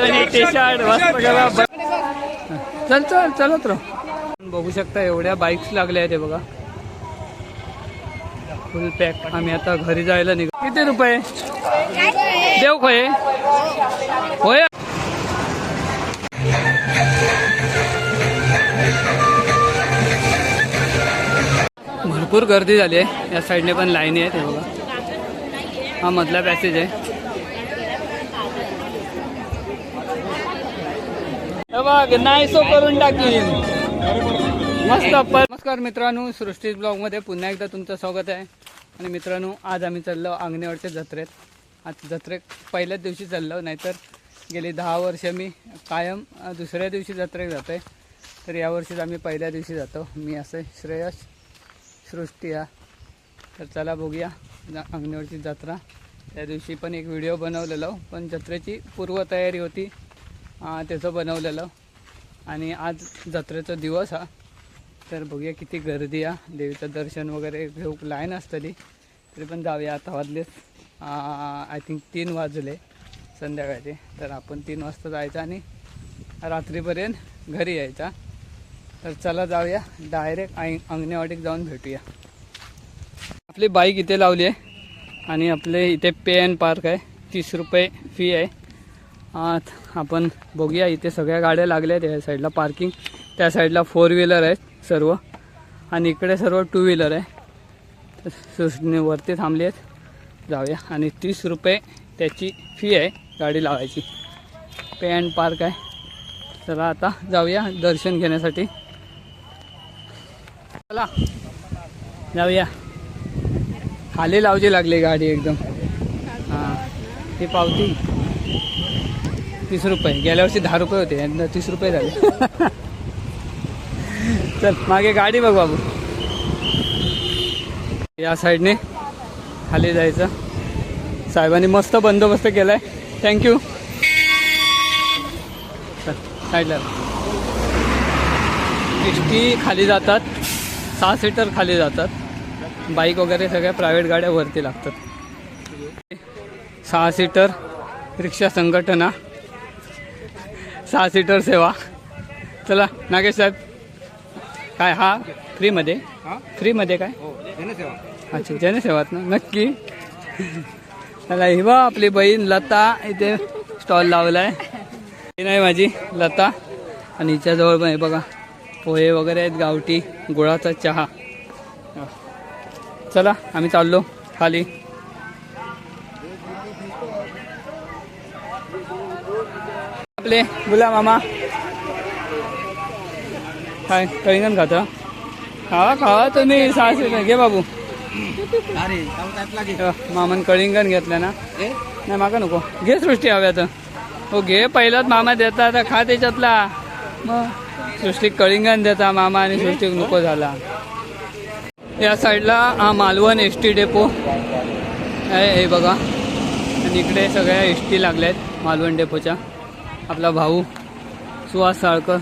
आणि T shirt मस्त चल चल चलत राहू. बघू शकता एवढ्या बाईक्स लागल्या आहेत बघा. फुल पॅक आम्ही आता घरी जायला निघा किती रुपये? देऊ खोय. होय? भरपूर गर्दी झाली आहे. या साईडने पण लाईनी आहेत हे बघा. हा मधला पॅसेज आहे. बघ नाहीसो करून टाकीन. मस्त नमस्कार मित्रांनो सृष्टी ब्लॉगमध्ये पुन्हा एकदा तुमचं स्वागत आहे. आणि मित्रांनो आज आम्ही चाललो अंगणेवाडच्या जत्रेत. आज जत्रेत पहिल्याच दिवशी चाललो नाहीतर गेली दहा वर्ष मी कायम दुसऱ्या दिवशी जत्रेत जातो आहे तर यावर्षीच आम्ही पहिल्या दिवशी जातो. मी असं श्रेयस सृष्टी हा तर चला बघूया अंगणेवरची अंगणेवाडीची जत्रा. त्या दिवशी पण एक व्हिडिओ बनवलेलो पण जत्रेची पूर्वतयारी होती. त्याचं बनवलेलं. आणि आज जत्रेचा दिवस हा. तर बघूया किती गर्दी आहे देवीचं दर्शन वगैरे घेऊ लाईन असतली. तरी पण जाऊया आता वाजलेच आय थिंक तीन वाजले संध्याकाळचे. तर आपण तीन वाजता जायचं आणि रात्रीपर्यंत घरी यायचा. तर चला जाऊया डायरेक्ट आय अंगणेवाडीत जाऊन भेटूया. आपली बाईक इथे लावली आहे. आणि आपले इथे पे अँड पार्क आहे. तीस रुपये फी आहे. आत आपण बघूया इथे सगळ्या गाड्या लागल्या आहेत या साईडला पार्किंग त्या साईडला फोर व्हीलर आहेत सर्व. आणि इकडे सर्व टू व्हीलर आहे. तर वरती थांबली आहेत. जाऊया. आणि तीस रुपये त्याची फी आहे गाडी लावायची. पे अँड पार्क आहे. चला आता जाऊया दर्शन घेण्यासाठी. चला. जाऊया. खाली लावची लागली गाडी एकदम. हां. ती पावती. तीस रुपये. गेल्या वर्षी दहा रुपये होते यंदा तीस रुपये झाले. चल मागे गाडी बघ बाबू या साईडने खाली जायचं. साहेबांनी मस्त बंदोबस्त केलाय. थँक्यू चल साईडला. एस टी खाली जातात. सहा सीटर खाली जातात. बाईक वगैरे सगळ्या प्रायव्हेट गाड्या वरती लागतात. सहा सीटर रिक्षा संघटना सहा सीटर सेवा. चला नागेश साहेब. काय हा? फ्रीमध्ये? फ्रीमध्ये काय? अच्छा जनसेवात ना? नक्की. चला ही बा आपली बहीण लता इथे स्टॉल लावलाय. ही नाही माझी लता. आणि हिच्याजवळ पण हे बघा पोहे वगैरे आहेत गावठी गुळाचा चहा. चला आम्ही चाललो खाली. आपले बोला मामा. काय कळींगण खाता खावा खावा तुम्ही सहाशे घे बाबू. मामान कळिंगण घेतलं ना. नाही माका नको. घे सृष्टी हव्या तर हो घे. पहिलाच मामा देता आता खा त्याच्यातला. मग सृष्टी कळिंगण देता मामा आणि सृष्टी नको झाला. या साईडला हा मालवण एस टी डेपो आहे हे बघा. आणि इकडे सगळ्या एस टी लागल्या आहेत मालवण डेपोच्या. आपला भाऊ सुहास साळकर.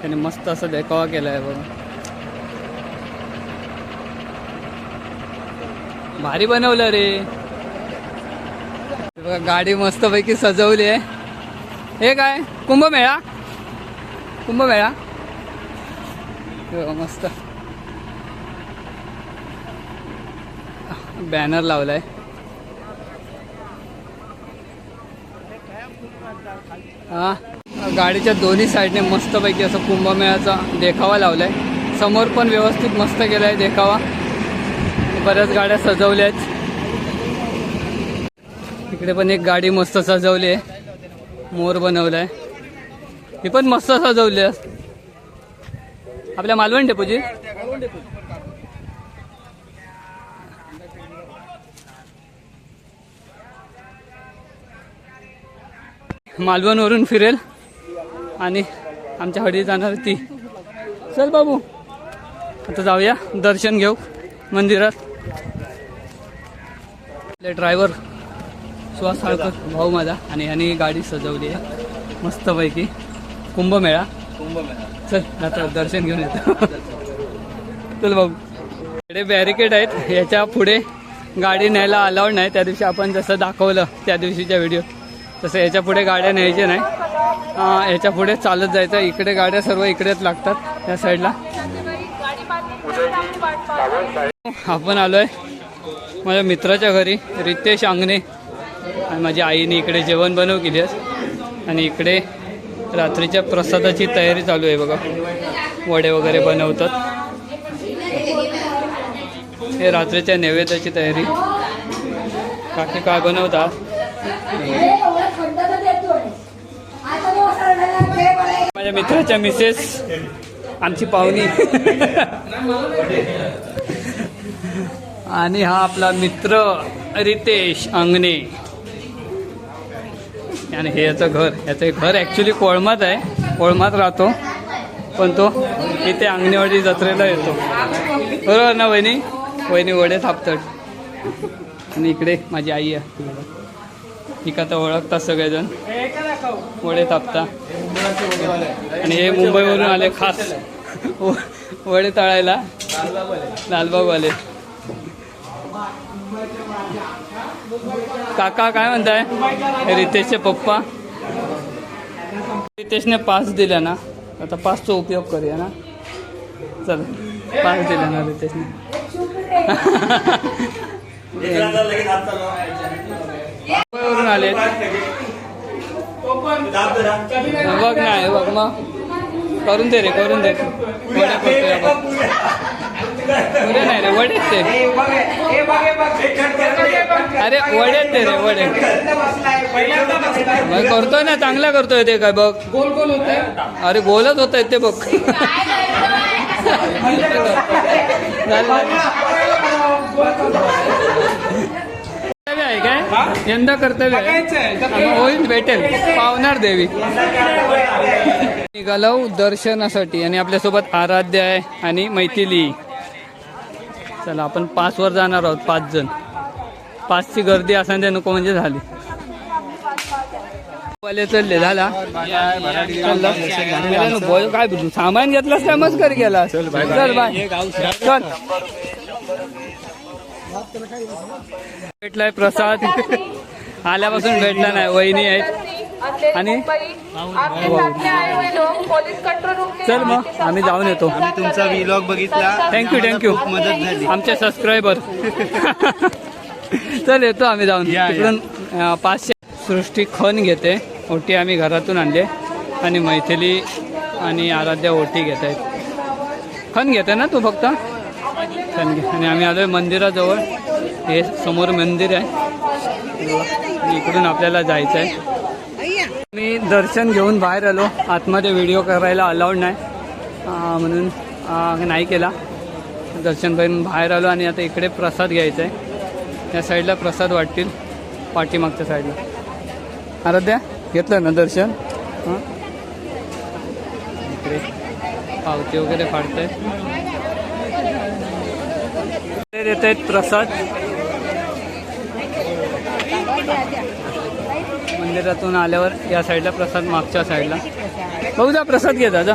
त्याने मस्त असं देखावा केला आहे बघा. भारी बनवलं रे. बघा गाडी मस्तपैकी सजवली आहे. हे काय? कुंभमेळा? कुंभमेळा? मस्त. बॅनर लावलाय. गाडीच्या दोन्ही साईडने मस्तपैकी असं कुंभमेळ्याचा देखावा लावलाय. समोर पण व्यवस्थित मस्त केलाय देखावा. बऱ्याच गाड्या सजवल्या आहेत. इकडे पण एक गाडी मस्त सजवली आहे मोर बनवलाय. ही पण मस्त सजवली आहे आपल्या मालवण डेपोची? मालवणवरून फिरेल आणि आमच्या हडी जाणार ती. चल बाबू. आता जाऊया दर्शन घेऊ मंदिरात. आपले ड्रायव्हर सुहास साळकर भाऊ माझा आणि यांनी गाडी सजवली आहे. मस्तपैकी. कुंभमेळा. कुंभमेळा चल आता दर्शन घेऊन येतो. चल बाबू. इकडे बॅरिकेड आहेत. याच्यापुढे गाडी न्यायला अलाउड नाही. त्या दिवशी आपण जसं दाखवलं त्या दिवशीच्या व्हिडिओ तसं याच्यापुढे गाड्या न्यायच्या नाही. हा, याच्यापुढे चालत जायचं. इकडे गाड्या सर्व इकडेच लागतात त्या साईडला. आपण आलोय माझ्या मित्राच्या घरी रितेश अंगणे आणि माझ्या आईने इकडे जेवण बनव केली आहे आणि इकडे रात्रीच्या प्रसादाची तयारी चालू आहे बघा. वडे वगैरे बनवतात. हे रात्रीच्या नैवेद्याची तयारी. काकी काय बनवतात? माझ्या मित्राच्या मिसेस आमची पाहुणी. आणि हा आपला मित्र रितेश अंगणे. आणि हे याचं घर याचं घर ॲक्च्युली कोळमात आहे. कोळमात राहतो. पण तो इथे अंगणेवाडी जत्रेला येतो. बरोबर ना वहिनी? वहिनी वडे थापतट आणि इकडे माझी आई आहे. ही आता तर ओळखतात सगळेजण. वडे तापता आणि हे मुंबईवरून आले खास. वडे तळायला. लालबागवाले. काका काय म्हणताय? रितेशचे पप्पा. रितेशने पास दिला ना. आता पासचा उपयोग करूया ना. चल पास दिला ना रितेशने. मुंबईवरून आले. बघ नाही बघ मग. करून दे रे करून दे. वडे नाही रे वडेच ते. अरे वडेच ते रे वडे. मग करतोय ना चांगला करतोय ते काय बघ. गोल गोल होत अरे गोलच होत ते बघ. काय यंदा कर्तव्य आहे. होईल भेटेल. पावणार देवी. निघालो दर्शनासाठी आणि आपल्यासोबत आराध्य आहे आणि मैथिली. चला आपण पाचवर जाणार आहोत पाच जण. पाचची गर्दी असं नको म्हणजे झाली. वाले चलले झाला. काय बोलू? सामान घेतलास काय मस्कर गेला चल बाय. चल भेटलाय प्रसाद. आल्यापासून भेटला नाही वहिनी आहेत. आणि? चल मग आम्ही जाऊन येतो. तुमचा व्लॉग बघितला. थँक्यू थँक्यू मदत झाली. आमचे सबस्क्रायबर चल येतो आम्ही जाऊन. तिकडून पाचशे. सृष्टी खण घेते. ओटी आम्ही घरातून आणले. आणि मैथिली आणि आराध्या ओटी घेत आहेत. खण घेते ना तू फक्त? खण घे. आणि आम्ही आलोय मंदिराजवळ. हे समोर मंदिर आहे. इकडून आपल्याला जायचं आहे मी दर्शन घेऊन बाहेर आलो. आतमध्ये व्हिडिओ करायला अलाउड नाही. म्हणून नाही केला. दर्शन करून बाहेर आलो आणि आता इकडे प्रसाद घ्यायचा आहे या साईडला प्रसाद वाटतील. पाठीमागच्या साईडला आराध्या घेतलं ना दर्शन? हां? इकडे पावती वगैरे फाडताय देत आहेत प्रसाद. मंदिरातून आल्यावर या साईडला प्रसाद मागच्या साईडला. बघू जा प्रसाद घे दादा.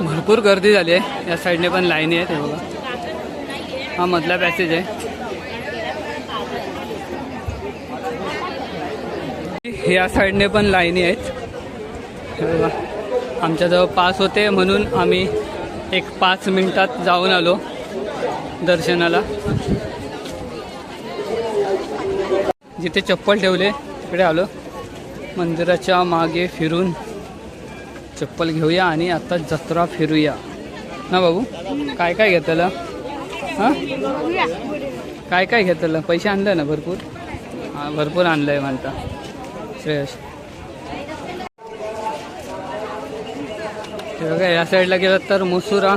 भरपूर गर्दी झाली आहे. या साईडने पण लाईन आहेत हे बघा. हा मधला पॅसेज आहे. या साईडने पण लाईनी आहेत. हे बघा. आमच्याजवळ पास होते म्हणून आम्ही एक पाच मिनिटात जाऊन आलो. दर्शनाला. जिथे चप्पल ठेवले तिकडे आलो. मंदिराच्या मागे फिरून चप्पल घेऊया आणि आता जत्रा फिरूया. ना बाबू? काय काय घेतलं? हां? काय काय घेतलं? पैसे आणलं ना भरपूर? हां भरपूर आणलं आहे म्हणता श्रेयश बघा या साईडला गेलात तर मुसुरा.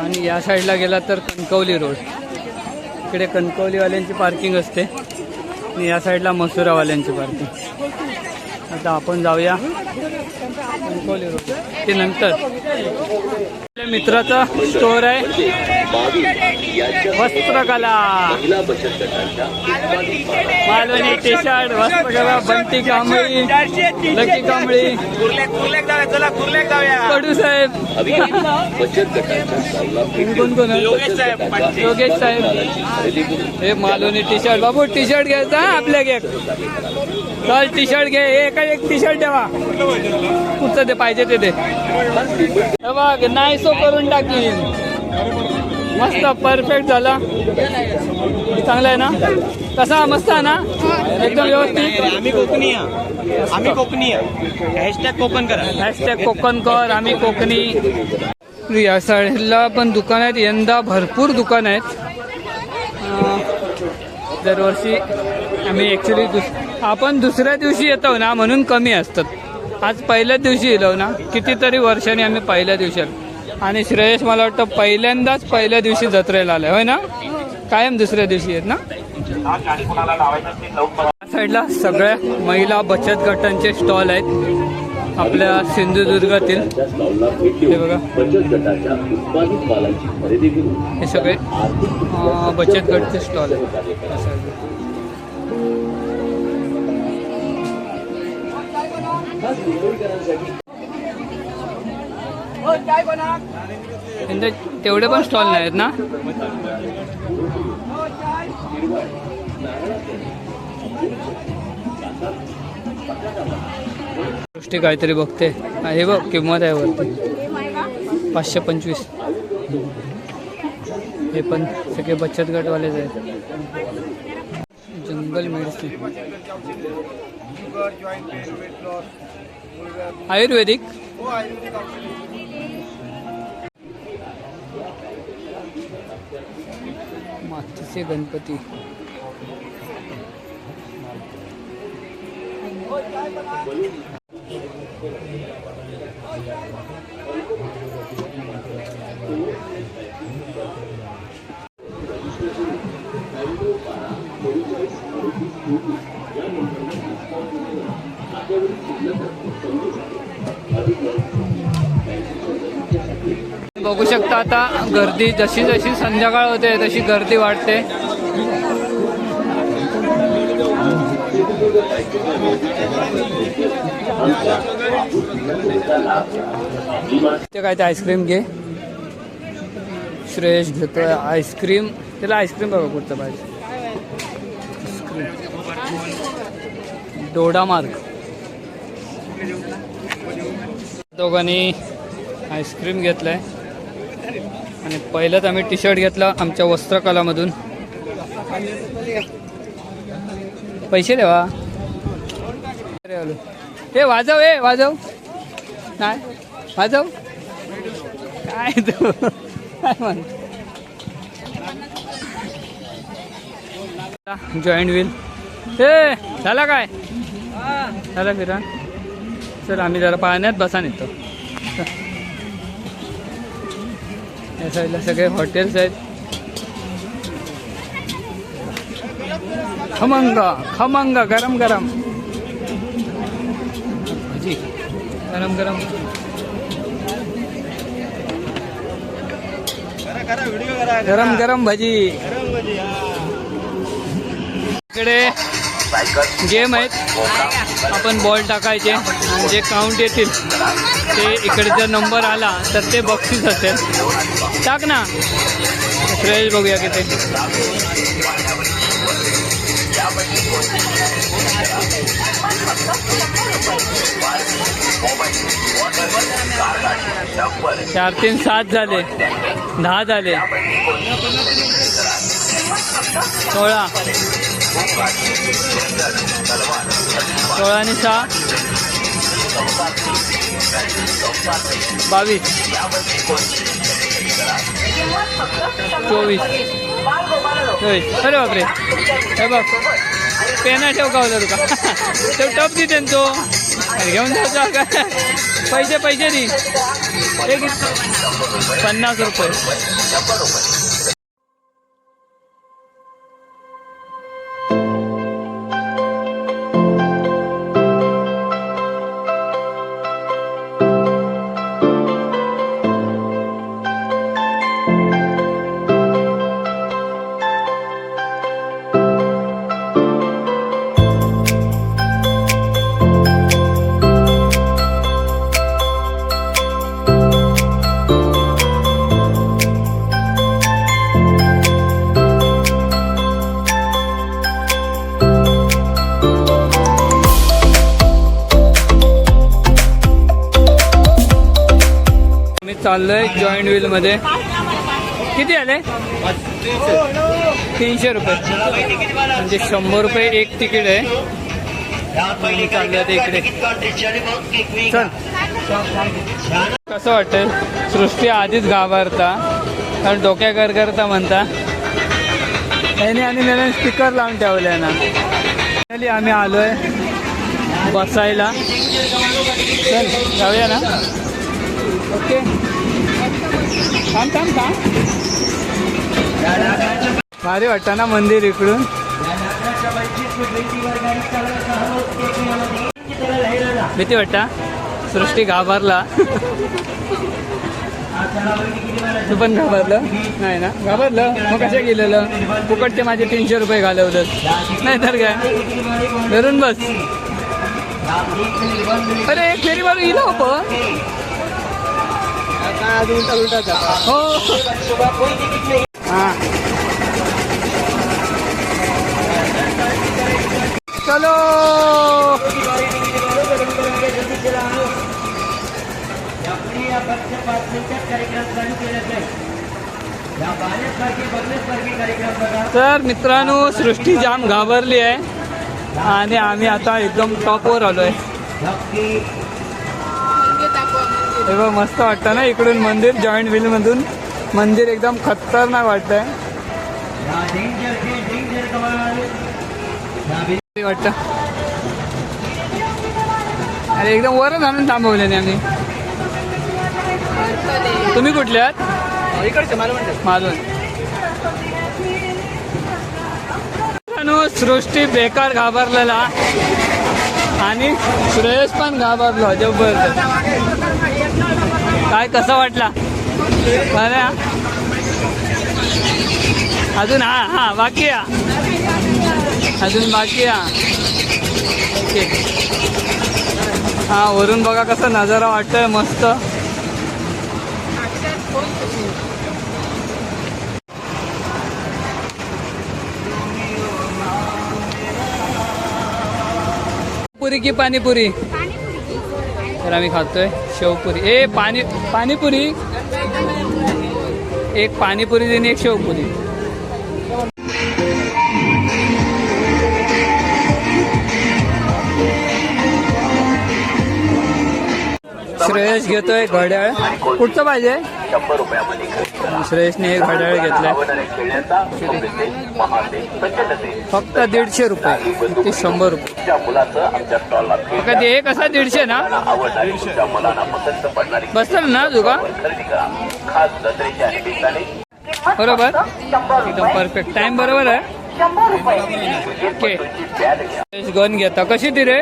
आणि या साईडला गेला तर कणकवली रोड. इकडे कणकवलीवाल्यांची पार्किंग असते. आणि या साईडला मसुरावाल्यांची पार्किंग. आता आपण जाऊया कणकवली रोड. ते नंतर. आपल्या मित्राचा स्टोर आहे. वस्त्रकला. Malvani T shirt Vastrakala Bunty Kambli Lucky Kambli. कडू साहेब. कोण कोण? योगेश साहेब. हे Malvani T shirt Babu T shirt घ्यायचा आपल्या घे. चल टी शर्ट घे एका एक टी शर्ट ठेवा. कुठचं ते पाहिजे ते दे. बघ नाही सो करून टाकीन. मस्त परफेक्ट झाला. चांगला आहे ना? कसा? मस्त आहे ना? एकदम व्यवस्थित. आम्ही कोकणी. आम्ही कोकणी. हॅशटॅग कोकण करा. हॅशटॅग कोकण कर आम्ही कोकणी. या साईडला पण दुकान आहेत. यंदा भरपूर दुकान आहेत. दरवर्षी आम्ही ॲक्च्युली दुस आपण दुसऱ्या दिवशी येतो ना म्हणून कमी असतात. आज पहिल्याच दिवशी येलो ना कितीतरी वर्षांनी आम्ही पहिल्या दिवशी आलो. आणि श्रेयस मला वाटतं पहिल्यांदाच पहिल्या दिवशी जत्रेला आलाय. होय ना? कायम दुसऱ्या दिवशी आहेत ना? साईडला सगळ्या महिला बचत गटांचे स्टॉल आहेत. आपल्या सिंधुदुर्गातील. हे बघा. हे सगळे बचत गटचे स्टॉल आहेत. त्यांचे तेवढे पण स्टॉल नाही आहेत ना? गोष्टी काहीतरी बघते. हे बघ किंमत आहे वरती. पाचशे पंचवीस. हे पण सगळे बचत गटवालेच आहेत. जंगल मेडिसिन आयुर्वेदिक? असे गणपती. बघू शकता आता गर्दी जशी जशी संध्याकाळ होते तशी गर्दी वाढते. ते काय ते आईस्क्रीम घे. श्रेयश घेतोय आईस्क्रीम. त्याला आईस्क्रीम बघा कुठचं पाहिजे. डोडा मार्ग. दोघांनी आईस्क्रीम घेतलाय. आणि पहिलंच आम्ही टी शर्ट घेतला आमच्या वस्त्रकलामधून. पैसे देवा. हे वाजव ए वाजव. नाही वाजव. काय तू? काय म्हण? जॉईंट व्हील हे झाला काय? झाला फिरा सर आम्ही जरा पाहण्यात बसा नेतो या साईडला सगळे हॉटेल्स आहेत. खमंग खमंग गरम गरम. भाजी गरम गरम. गरम गरम भजी. इकडे गेम आहेत. आपण बॉल टाकायचे. जे काउंट येतील ते इकडे जर नंबर आला तर ते बक्षीस असेल. टाक ना. फ्रेश बघूया किती. चार तीन सात झाले. दहा झाले. सोळा. सोळा आणि सहा. बावीस. चोवीस चोवीस अरे बापरे हे बघ पेना ठेव का होता तुका ठेव टप दे त्यांनी तो अरे घेऊन जायचा का पैसे पैसे दे हे किती? पन्नास रुपये चाललंय जॉईंट व्हील मध्ये. किती आले? तीनशे रुपये. म्हणजे शंभर रुपये एक तिकीट आहे. चल. कसं वाटेल? सृष्टी आधीच घाबरता. कारण डोक्या कर करता म्हणता. त्याने आणि त्याने स्पीकर लावून ठेवले ना. Finally आम्ही आलोय बसायला. चल जाऊया ना. ओके थांब थांब थांब. भारी वाटतं ना मंदिर इकडून. भीती वाटता सृष्टी घाबरला. तू पण घाबरलं? नाही ना? घाबरलं? मग कसं गेलेलं? फुकटचे माझे तीनशे रुपये घालवलं नाही तर काय? धरून बस. अरे एक फेरी मारून पण हो. हा. चलो. तर मित्रांनो सृष्टी जाम घाबरली आहे. आणि आम्ही आता एकदम टॉपवर आलोय. हे तेव्हा मस्त वाटतं ना इकडून मंदिर जॉईंट व्हील मधून. मंदिर एकदम खतरनाक वाटतंय. वाटतं. अरे एकदम वरच आणून थांबवले नाही आम्ही तुम्ही कुठले आहात? इकडचे मालवण. सृष्टी बेकार घाबरलेला. आणि श्रेयस पण घाबरलो जबरदस्त. काय कसं वाटला? अरे. अजून हा हा बाकी आहे. अजून बाकी आहे. ओके. हा वरून बघा कसा नजारा वाटतोय मस्त. पुरी की पाणीपुरी. तर आम्ही खातोय. शेवपुरी. ए पाणी पाणीपुरी. एक पाणीपुरी आणि एक शेवपुरी. श्रेयस घेतोय घड्याळ. कुठचं पाहिजे? श्रेयसने एक घड्याळ घेतलाय फक्त दीडशे रुपये. ते शंभर रुपये. फक्त ते एक असा दीडशे ना? बसलं ना तुका बरोबर. एकदम परफेक्ट टाइम बरोबर आहे. ओके गन घेता. कशी ती रे?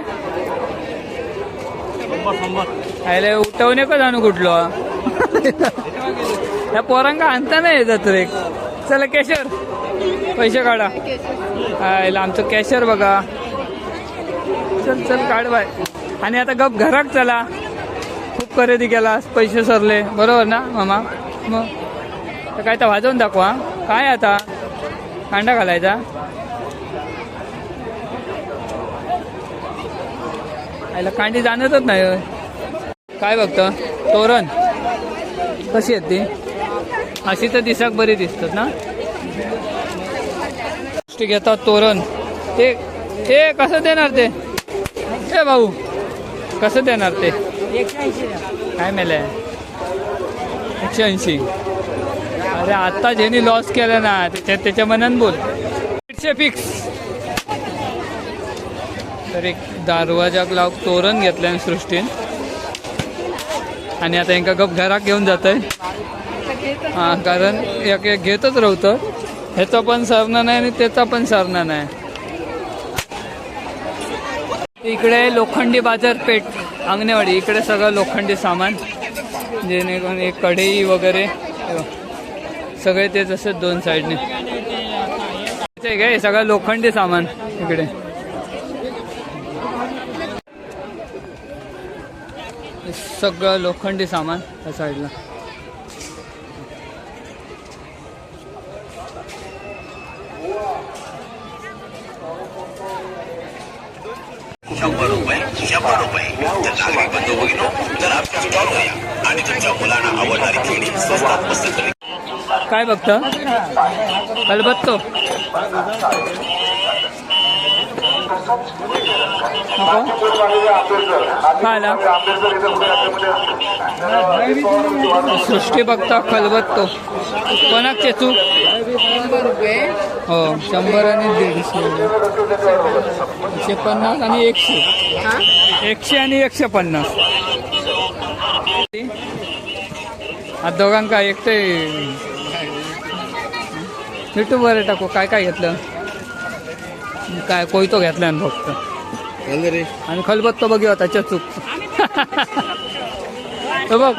आयले उठवणे का जाणू कुठलो? या पोरांका आणता नाही येतात रे. चला कॅशर. पैसे काढा. आयला आमचं कॅशर बघा. चल चल काढ बाय. आणि आता गप घरात चला. खूप खरेदी केला पैसे सरले. बरोबर ना मामा? मग? काय तर वाजवून दाखवा काय आता? कांडा घालायचा? आयला कांडी जाणतच नाही काय बघतं? तोरण. कशी आहेत ती? अशी तर दिसाक बरी दिसतात ना? गोष्टी घेतात तोरण. ते ते कसं देणार ते? ए भाऊ कसं देणार ते? काय मेले एकशे ऐंशी. अरे आता ज्यांनी लॉस केलं ना त्याच्या त्याच्या मनान बोल. दीडशे फिक्स तर एक दरवाजाक लाव तोरण घेतलं सृष्टीन. आणि आता एका गप घरात घेऊन जात आहे हा कारण एक एक घेतच राहतं ह्याचा पण सरणार नाही आणि त्याचा पण सरणार नाही. इकडे लोखंडी बाजारपेठ अंगणेवाडी. इकडे सगळं लोखंडी सामान. जेणेकरून एक कढई वगैरे. सगळे ते असत दोन साईडने. काय सगळं लोखंडी सामान इकडे. सगळं लोखंडी सामान त्या साईडला. शंभर रुपये शंभर रुपये. तर नागरिक बंधू भगिनो जर आमच्या स्टॉलवर या आणि तुमच्या मुलांना आवडणारी खेळणी स्वस्तात पसंत काय बघतं? कलबत्तो सृष्टी बघता खलबत्तो कोणाक चेचू? हो शंभर आणि दीडशे. एकशे पन्नास आणि एकशे. एकशे आणि एकशे पन्नास आता दोघांका एकटे मिठू बरं टाकू. काय काय घेतलं? काय कोयतो घेतला ना फक्त. आणि खलबत्तो बघू आता चूक तो बघ.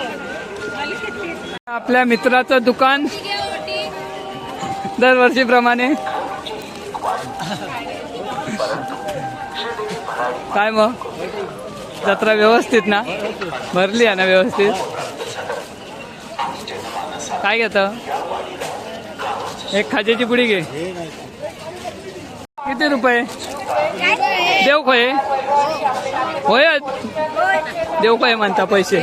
आपल्या मित्राचं दुकान दरवर्षीप्रमाणे. काय मग? जत्रा व्यवस्थित ना? भरली आहे ना व्यवस्थित? काय घेत? एक खाजेची पुडी घे. किती रुपये? देव खोय. होय? देव खोय म्हणता पैसे.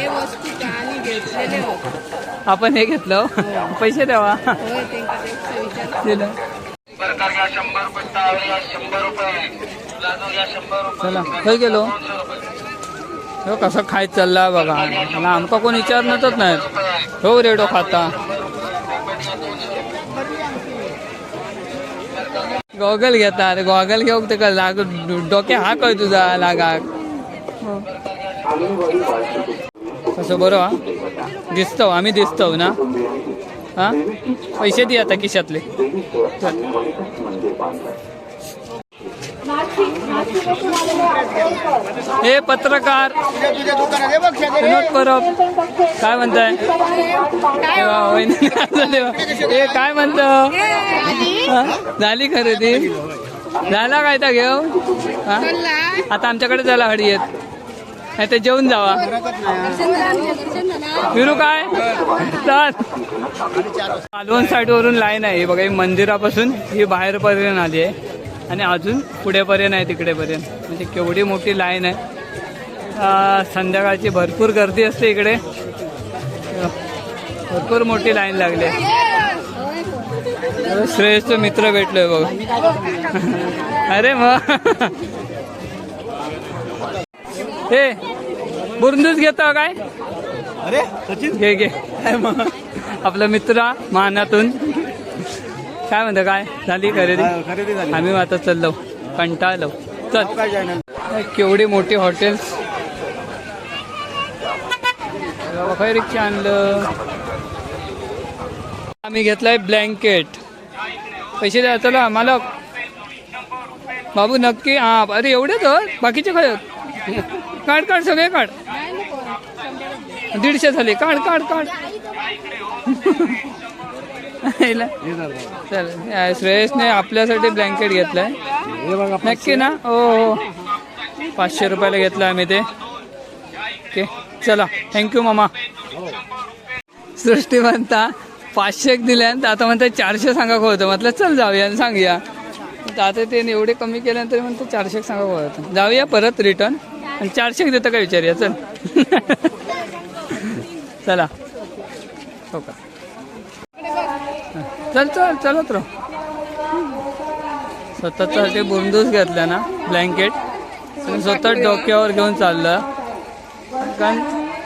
आपण हे घेतलं. पैसे द्यावा. दिलं. चला खय गेलो. हो कसं खायत चालला बघा. आमका कोण विचारणारच नाही. हो रेडो खाता. गॉगल घेता गॉगल घेऊन तेका लाग डोके हाकय तुझा लागाक हो. बरो हा दिसतो आम्ही दिसतो ना हा पैसे दे आता खिशातले चल. हे पत्रकार विनोद परब. काय म्हणताय? हे काय म्हणत? झाली खरेदी? झाला काय तर घेऊ हा? आता आमच्याकडे झाला हडी येत. नाही तर जेवून जावा. फिरू काय? चल. मालवण साईड वरून लाईन आहे बघा मंदिरापासून ही बाहेरपर्यंत आली आहे. आणि अजून पुढेपर्यंत आहे तिकडेपर्यंत. म्हणजे केवढी मोठी लाईन आहे. संध्याकाळची भरपूर गर्दी असते इकडे. भरपूर मोठी लाईन लागली आहे. श्रेयसचं मित्र भेटलोय बघ. अरे मग हे बुरंदूच घेतो काय? अरे सचिन. घे घे. आपला मित्र मानातून. काय म्हणतं काय झाली खरेदी? खरेदी झाली. आम्ही आता चाललो कंटाळलो. चल. केवढी मोठी हॉटेल्स काय रिक्षा आणलं. आम्ही घेतलाय ब्लँकेट पैसे द्या चला मालक. बाबू नक्की हा अरे एवढे तर? बाकीचे काय? काढ काढ सगळे काढ. दीडशे झाले. काढ काढ काढ. हिला. चल या श्रेयसने आपल्यासाठी ब्लँकेट घेतलाय. हे नक्की ना? हो हो. पाचशे रुपयाला घेतलं आम्ही ते. ओके चला. थँक्यू मामा. सृष्टी म्हणता पाचशे दिल्या तर आता म्हणतात चारशे सांगा होतं म्हटलं चल जाऊया आणि सांगूया. आता ते एवढे कमी केल्यानंतर म्हणतो चारशे सांगा होतं जाऊया परत रिटर्न आणि चारशे देतं का विचारूया? चल. चला. हो का? चल चल चलत राह. स्वतःसाठी बुंदूस घेतला ना ब्लँकेट आणि स्वतः डोक्यावर घेऊन चाललं. कारण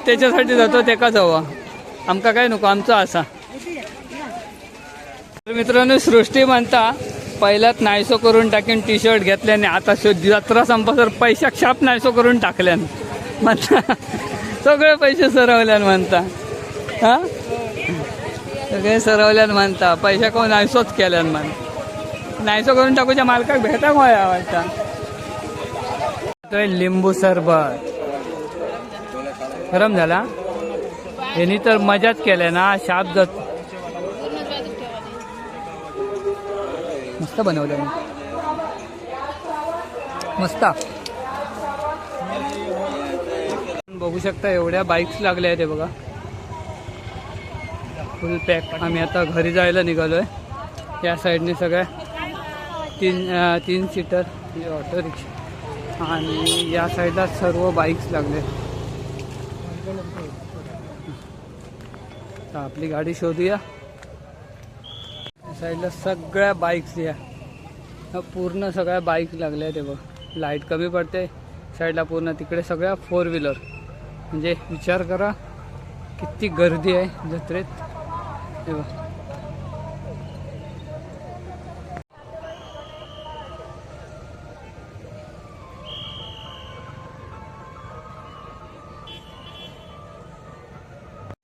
त्याच्यासाठी जातो तेका जावा आमका काय नको आमचा असा. तर मित्रांनो सृष्टी म्हणता पहिल्यात नायसो करून टाकीन टी शर्ट घेतल्याने आता जत्रा संपासर पैशा छाप नायसो करून टाकल्यान. म्हणता सगळे पैसे सरवल्यान म्हणता. हा? सगळे सरवल्यान म्हणता पैशा कोण नायसोच केल्यान मान नायसो करून टाकूच्या मालकाक भेटा गोया वाटता तो लिंबू सरबत. गरम झाला? यांनी तर मजाच केल्या ना शाप जात. मस्त बनवलं मस्त. बघू शकता एवढ्या बाईक्स लागल्या आहेत बघा. Full pack. आम्ही आता घरी जायला निघालो आहे या साईडने सगळ्या तीन तीन सीटर ऑटो रिक्षा आणि या साईडला सर्व बाईक्स लागले. तर आपली गाडी शोधूया. साईडला सगळ्या बाईक्स या. पूर्ण सगळ्या बाईक लागल्या ते बघ. लाइट कमी पडते. साईडला पूर्ण तिकडे सगळ्या फोर व्हीलर म्हणजे विचार करा किती गर्दी आहे जत्रेत. हे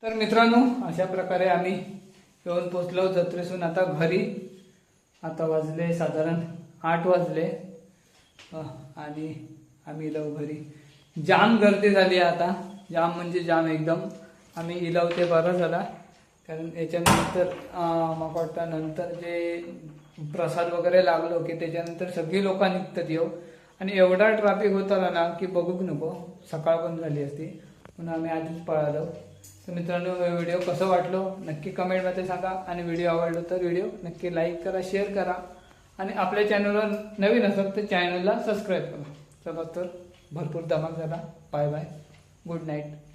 तर मित्रांनो अशा प्रकारे आम्ही येऊन पोचलो जत्रेसून. आता घरी आता वाजले साधारण आठ वाजले. आणि आम्ही इलव घरी. जाम गर्दी झाली आहे आता. जाम म्हणजे जाम एकदम. आम्ही इलव ते बरं झाला. कारण याच्यानंतर मला वाटतं नंतर जे प्रसाद वगैरे लागलो की त्याच्यानंतर सगळी लोक निघतात येऊ आणि एवढा ट्रॅफिक होता ना की बघूक नको. सकाळ पण झाली असती. म्हणून आम्ही आधीच पळालो. तर मित्रांनो व्हिडिओ कसं वाटलो? नक्की कमेंटमध्ये सांगा. आणि व्हिडिओ आवडलो तर व्हिडिओ नक्की लाईक करा शेअर करा. आणि आपल्या चॅनलवर नवीन असेल तर चॅनलला सबस्क्राईब करा. चला तर भरपूर धमाक झाला बाय बाय गुड नाईट